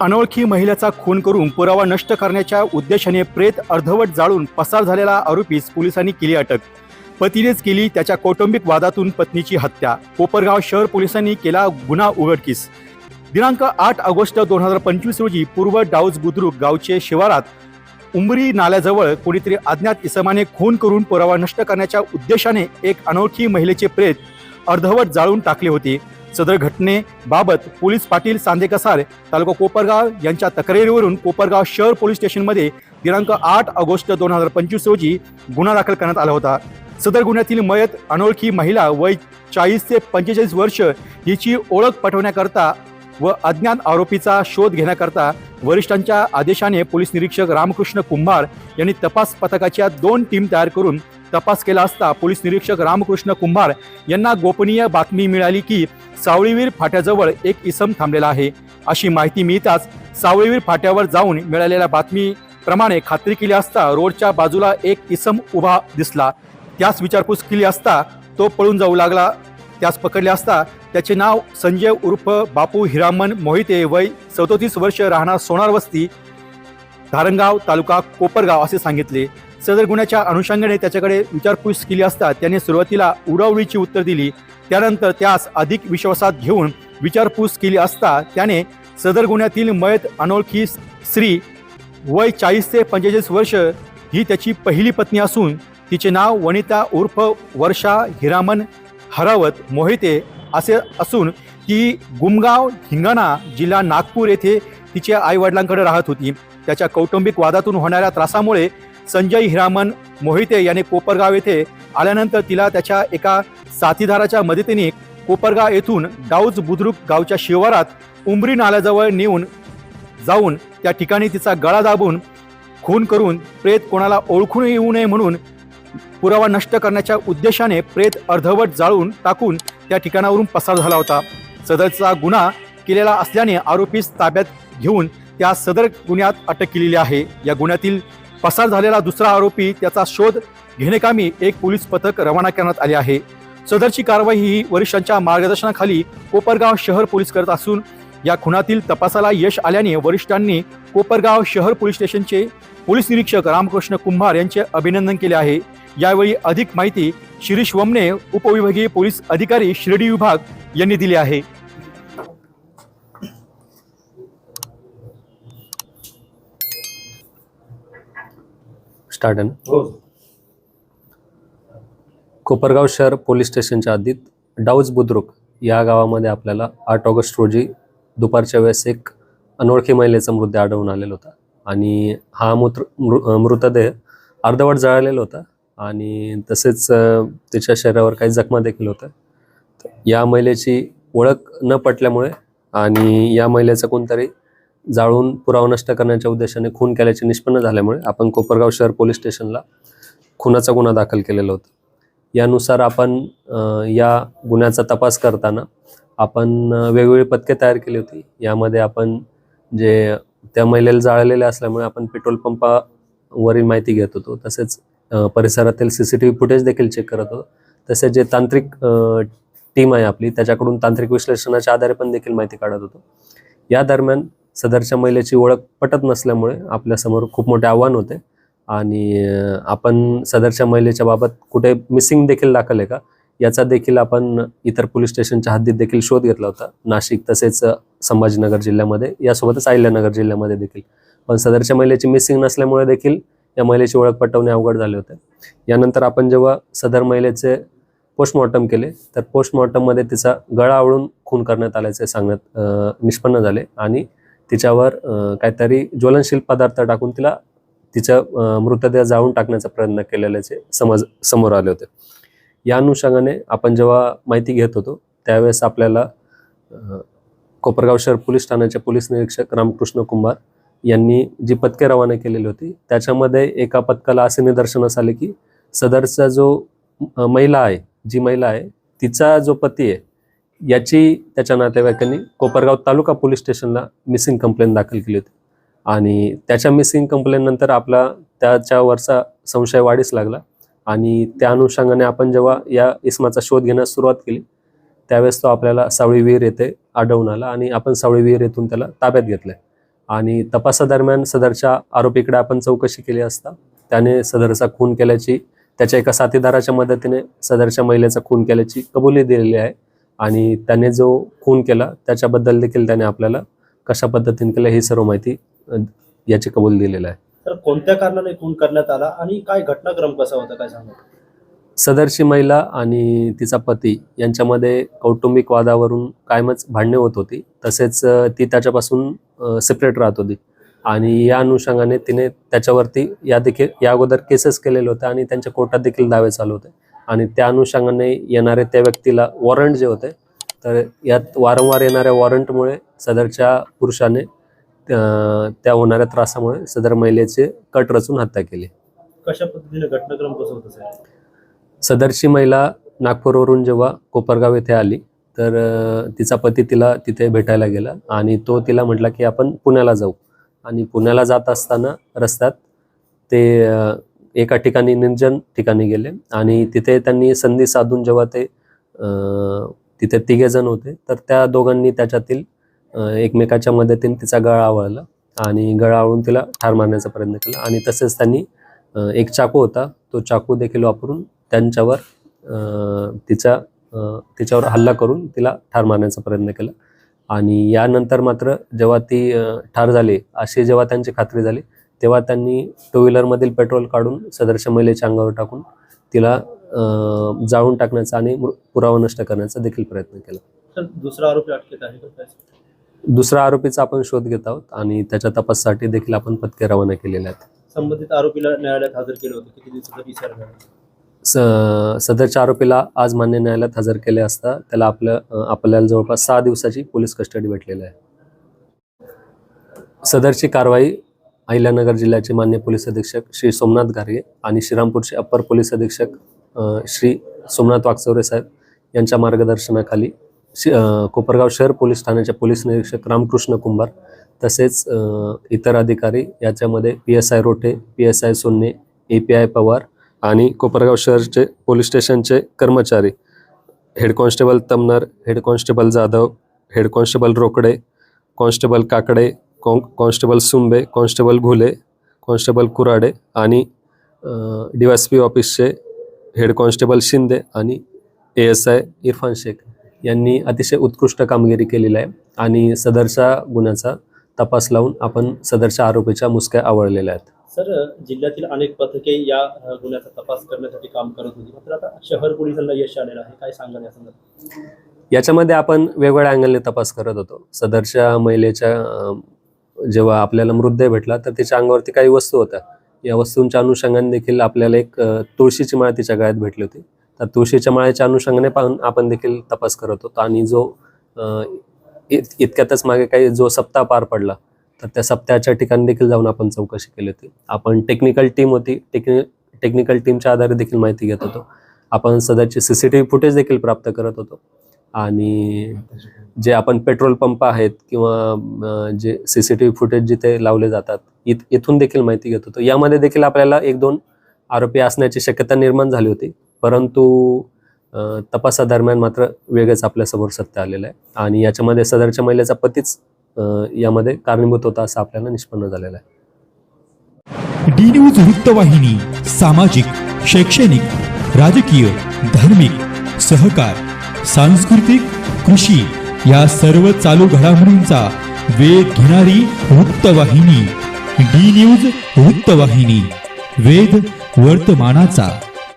अनोळखी महिलेचा खून करून पुरावा नष्ट करण्याच्या उद्देशाने प्रेत अर्धवट जाळून पसार झालेला आरोपीस पोलिसांनी केली अटक. पतीनेच केली त्याच्या कौटुंबिक वादातून पत्नीची हत्या. कोपरगाव शहर पोलिसांनी केला गुन्हा उघडकीस. दिनांक आठ ऑगस्ट दोन हजार पंचवीस रोजी पूर्व डाऊज बुद्रुक गावचे शिवारात उंबरी नाल्याजवळ कोणीतरी अज्ञात इसमाने खून करून पुरावा नष्ट करण्याच्या उद्देशाने एक अनोळखी महिलेचे प्रेत अर्धवट जाळून टाकले होते. सदर घटनेबाबत पोलीस पाटील सांदेकसार तालुका कोपरगाव यांच्या तक्रारीवरून कोपरगाव शहर पोलीस स्टेशनमध्ये दिनांक आठ ऑगस्ट दोन हजार पंचवीस रोजी गुन्हा दाखल करण्यात आला होता. सदर गुन्ह्यातील मयत अनोळखी महिला वय चाळीस ते पंचेचाळीस वर्ष हिची ओळख पटवण्याकरता व अज्ञात आरोपीचा शोध घेण्याकरता वरिष्ठांच्या आदेशाने पोलीस निरीक्षक रामकृष्ण कुंभार यांनी तपास पथकाच्या दोन टीम तयार करून तपास केला असता पोलीस निरीक्षक रामकृष्ण कुंभार यांना गोपनीय बातमी मिळाली की सावळीवीर फाट्याजवळ एक इसम थांबलेला आहे. अशी माहिती मिळताच सावळीवीर फाट्यावर जाऊन मिळालेल्या बातमीप्रमाणे खात्री केली असता रोडच्या बाजूला एक इसम उभा दिसला. त्यास विचारपूस केली असता तो पळून जाऊ लागला. त्यास पकडले असता त्याचे नाव संजय उर्फ बापू हिरामन मोहिते वय चौतीस वर्ष राहणार सोनार वस्ती धारणगाव तालुका कोपरगाव असे सांगितले. सदर गुन्ह्याच्या अनुषंगाने त्याच्याकडे विचारपूस केली असता त्याने सुरुवातीला उडावडीची उत्तर दिली. त्यानंतर त्यास अधिक विश्वासात घेऊन विचारपूस केली असता त्याने सदर गुन्ह्यातील मयत अनोळखी स्त्री वय चाळीस ते पंचेचाळीस वर्ष ही त्याची पहिली पत्नी असून तिचे नाव वनिता उर्फ वर्षा हिरामन हरावत मोहिते असे असून ती गुमगाव हिंगणा जिल्हा नागपूर येथे तिच्या आईवडिलांकडे राहत होती. त्याच्या कौटुंबिक वादातून होणाऱ्या त्रासामुळे संजय हिरामन मोहिते याने कोपरगाव येथे आल्यानंतर तिला त्याच्या एका साथीदाराच्या मदतीने कोपरगाव येथून डाऊज बुद्रुक गावच्या शिवारात उंबरी नाल्याजवळ नेऊन जाऊन त्या ठिकाणी तिचा गळा दाबून खून करून प्रेत कोणाला ओळखून येऊ नये म्हणून पुरावा नष्ट करण्याच्या उद्देशाने प्रेत अर्धवट जाळून टाकून त्या ठिकाणावरून पसार झाला होता. सदरचा गुन्हा केलेला असल्याने आरोपीस ताब्यात घेऊन त्या सदर गुन्ह्यात अटक केलेली आहे. या गुन्ह्यातील पसार झालेला दुसरा आरोपी त्याचा शोध घेणेकामी एक पोलीस पथक रवाना करण्यात आले आहे. सदरची कारवाई ही वरिष्ठांच्या मार्गदर्शनाखाली कोपरगाव शहर पोलीस करत असून या खुनातील तपासाला यश आल्याने वरिष्ठांनी कोपरगाव शहर पोलीस स्टेशनचे पोलीस निरीक्षक रामकृष्ण कुंभार यांचे अभिनंदन केले आहे. यावेळी अधिक माहिती शिरीष वमने उपविभागीय पोलीस अधिकारी शिर्डी विभाग यांनी दिली आहे. ना? कोपरगाव शहर पोलीस स्टेशनच्या हद्दीत डाऊज बुद्रुक या गावामध्ये आपल्याला आठ ऑगस्ट रोजी दुपारच्या वेळेस एक अनोळखी महिलेचा मृतदेह आढळून आलेला होता. आणि हा मूत्र मृ मृतदेह अर्धवट जळालेला होता. आणि तसेच तिच्या शरीरावर काही जखमा देखील होत्या. या महिलेची ओळख न पटल्यामुळे आणि या महिलेचं कोणतरी जाळून पुरावा नष्ट करण्याच्या उद्देशाने खून केल्याचे निष्पन्न झाल्यामुळे आपण कोपरगाव शहर पोलीस स्टेशनला खुनाचा गुन्हा दाखल केलेला होता. यानुसार आपण या गुन्ह्याचा तपास करताना आपण वेगवेगळी पथके तयार केली होती. यामध्ये आपण जे त्या महिलेला जाळलेले असल्यामुळे आपण पेट्रोल पंपावरील माहिती घेत होतो. तसेच परिसरातील C C T V footage देखील चेक करत होतो. तसेच जे तांत्रिक टीम आहे आपली त्याच्याकडून तांत्रिक विश्लेषणाच्या आधारे पण देखील माहिती काढत होतो. या दरम्यान सदरच्या महिलेची ओळख पटत नसल्यामुळे आपल्यासमोर खूप मोठे आव्हान होते. आणि आपण सदरच्या महिलेच्या बाबत कुठे मिसिंग देखील दाखल आहे का? याचा देखील आपण इतर पोलीस स्टेशनच्या हद्दीत देखील शोध घेतला होता. नाशिक तसेच संभाजीनगर जिल्ह्यामध्ये. यासोबतच अहिल्यानगर जिल्ह्यामध्ये देखील. पण सदरच्या महिलेची मिसिंग नसल्यामुळे देखील या महिलेची ओळख पटवणे अवघड झाले होते. यानंतर आपण जेव्हा सदर महिलेचे पोस्टमॉर्टम केले तर पोस्टमॉर्टममध्ये तिचा गळा आवळून खून करण्यात आल्याचे सांगण्यात निष्पन्न झाले आणि तिच्यावर काहीतरी ज्वलनशील पदार्थ टाकून तिला तिचा मृतदेह जाळून टाकण्याचा प्रयत्न केलेल्याचे समज समोर आले होते. या अनुषंगाने आपण जेव्हा माहिती घेत होतो त्यावेळेस आपल्याला कोपरगाव शहर पोलीस ठाण्याचे पोलीस निरीक्षक रामकृष्ण कुंभार यांनी जी पथके रवाना केलेली होती त्याच्यामध्ये एका पथकाला असे निदर्शनास आले की सदरचा जो महिला आहे जी महिला आहे तिचा जो पती आहे याची त्याच्या नातेवाईकांनी कोपरगाव तालुका पोलीस स्टेशनला मिसिंग कंप्लेंट दाखल केली होती. आणि त्याच्या मिसिंग कंप्लेंट नंतर आपला त्याच्यावरचा संशय वाढीस लागला. आणि त्या अनुषंगाने आपण जेव्हा या इसमाचा शोध घेण्यास सुरुवात केली त्यावेळेस तो आपल्याला सावळी विहीर येथे आढळून आला आणि आपण सावळी विहीर येथून त्याला ताब्यात घेतलं आणि तपासादरम्यान सदरच्या आरोपीकडे आपण चौकशी केली असता त्याने सदरचा खून केल्याची त्याच्या एका साथीदाराच्या मदतीने सदरच्या महिलेचा खून केल्याची कबुली दिलेली आहे आणि त्याने जो खून केला त्याच्याबद्दल देखील त्याने आपल्याला कशा पद्धतीने केलं ही सर्व माहिती याची कबूल दिलेलं आहे. तर कोणत्या कारणाने खून करण्यात आला आणि काय घटनाक्रम कसा होता काय सांगा सदरची महिला आणि तिचा पती यांच्यामध्ये कौटुंबिक वादावरून कायमच भांडणे होत होती. तसेच ती त्याच्यापासून सेपरेट राहत होती. आणि या अनुषंगाने तिने त्याच्यावरती या देखील या अगोदर केसेस केलेले होते आणि त्यांच्या कोर्टात देखील दावे चालू होते. आणि त्या अनुषंगाने येणारे त्या व्यक्तीला वॉरंट जे होते तर यात वारंवार येणाऱ्या वॉरंटमुळे सदरच्या पुरुषाने त्या होणाऱ्या त्रासामुळे सदर महिलेचे कट रचून हत्या केली. कशा पद्धतीने घटनाक्रम कसं होतं साहेब? सदरची महिला नागपूरवरून जेव्हा कोपरगाव येथे आली तर तिचा पती तिला तिथे भेटायला गेला आणि तो तिला म्हटला की आपण पुण्याला जाऊ. आणि पुण्याला जात असताना रस्त्यात ते एका ठिकाणी निर्जन ठिकाणी गेले आणि तिथे त्यांनी संधी साधून जेव्हा ते तिथे तिघे जण होते तर त्या दोघांनी त्याच्यातील एकमेकाच्या मदतीने तिचा गळा आवळला आणि गळावळून तिला ठार मारण्याचा प्रयत्न केला आणि तसेच त्यांनी एक चाकू होता तो चाकू देखील वापरून त्यांच्यावर तिचा तिच्यावर हल्ला करून तिला ठार मारण्याचा प्रयत्न केला. आणि यानंतर मात्र जेव्हा ती ठार झाली अशी जेव्हा त्यांची खात्री झाली तेव्हा त्यांनी टू व्हीलरमधील पेट्रोल काढून सदरच्या महिलेच्या अंगावर टाकून तिला जाळून टाकण्याचा आणि पुरावा नष्ट करण्याचा देखील प्रयत्न केला. दुसरा आरोपी अटकेत आहे दुसऱ्या आरोपीचा आपण शोध घेत आहोत आणि त्याच्या तपासासाठी देखील आपण पथके रवाना केलेले आहेत. संबंधित आरोपीला न्यायालयात हजर केलं होतं. किती दिवसाचा विचार स सदरच्या आरोपीला आज मान्य न्यायालयात हजर केले असता त्याला आपलं अ, आपल्याला जवळपास सहा दिवसाची पोलीस कस्टडी भेटलेली आहे. सदरची कारवाई अहिल्यानगर जिल्ह्याचे मान्य पोलीस अधीक्षक श्री सोमनाथ गारगे आणि श्रीरामपूरचे अप्पर पोलीस अधीक्षक श्री सोमनाथ वागचौरे साहेब यांच्या मार्गदर्शनाखाली कोपरगाव शहर पोलीस ठाण्याच्या पोलीस निरीक्षक रामकृष्ण कुंभार तसेच इतर अधिकारी याच्यामध्ये P S I Rote P S I Sonne A P I Pawar आणि कोपरगाव शहरचे पोलीस स्टेशनचे कर्मचारी head constable Tamnar head constable Jadhav head constable Rokade constable Kakade con constable Sumbe constable Ghule constable Kurade आणि D S P ऑफिसचे head constable Shinde आणि A S I Irfan Shaikh. यांनी अतिशय उत्कृष्ट कामगिरी केलेली आहे आणि सदरच्या गुन्ह्याचा तपास लावून आपण सदरच्या आरोपीच्या मुसक्या आवळलेल्या आहेत. सर जिल्ह्यातील अनेक पथके या गुन्ह्याचा तपास करण्यासाठी काम करत होती. मात्र आता शहर पोलिसांना यश आलेलं आहे. काय सांगाल या संदर्भात? याच्यामध्ये आपण वेगवेगळ्या अँगलने तपास करत होतो. सदरच्या महिलेच्या जेव्हा आपल्याला मृतदेह भेटला तर तिच्या अंगावरती काही वस्तू होत्या. या वस्तूंच्या अनुषंगाने देखील आपल्याला एक तुळशीची माळ तिच्या गळ्यात भेटली होती. तर तुळशीच्या माळ्याच्या अनुषंगाने पाहून आपण देखील तपास करत होतो. आणि जो इत- इतक्यातच मागे काही जो सप्ताह पार पडला तर त्या सप्ताहाच्या ठिकाणी देखील जाऊन आपण चौकशी केली होती. आपण टेक्निकल टीम होती. टेक्नि टेक्निकल टीमच्या आधारे देखील माहिती घेत होतो. आपण सदरचे C C T V footage देखील प्राप्त करत होतो. आणि जे आपण पेट्रोल पंप आहेत किंवा जे C C T V footage जिथे लावले जातात इत इथून देखील माहिती घेत होतो. यामध्ये देखील आपल्याला एक दोन आरोपी असण्याची शक्यता निर्माण झाली होती. परंतु अं, तपासादरम्यान मात्र वेगळंच आपल्यासमोर सत्य आलेलं आहे. आणि याच्यामध्ये सदरच्या महिलेचा पतीच अं, यामध्ये कारणीभूत होता असं आपल्याला निष्पन्न झालेलं आहे. डी न्यूज वृत्तवाहिनी सामाजिक शैक्षणिक राजकीय धार्मिक सहकार सांस्कृतिक कृषी या सर्व चालू घडामोडींचा वेध घेणारी वृत्तवाहिनी डी न्यूज वृत्तवाहिनी वेध वर्तमानाचा.